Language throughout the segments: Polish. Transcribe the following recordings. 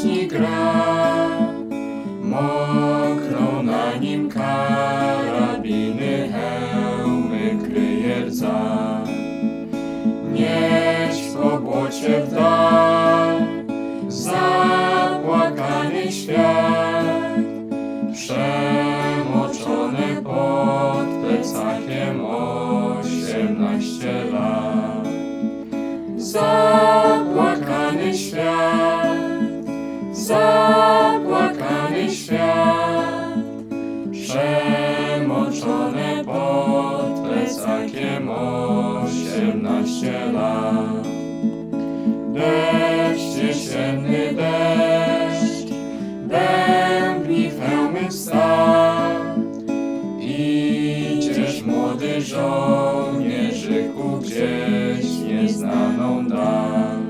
pieśni gra, na nim karabiny, hełmy kryje rdza. Nieć w obłocie w dal, zapłakany świat, przemoczony pod plecakiem osiemnaście lat. Zapłakany świat. miałem osiemnaście lat. Deszcz, jesienny deszcz, dębni hełmy wstał. Idziesz młody żołnierzyku gdzieś nieznaną dal.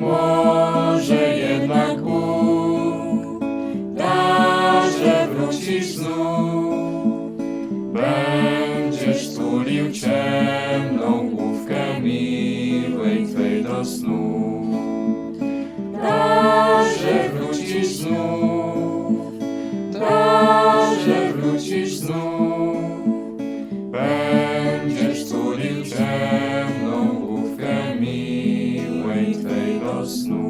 Może jednak Bóg da, że wrócisz znów. do snu. Wrócisz znów, Boże, wrócisz znów. Będziesz tulił ciemną główkę miłej Twej do snu.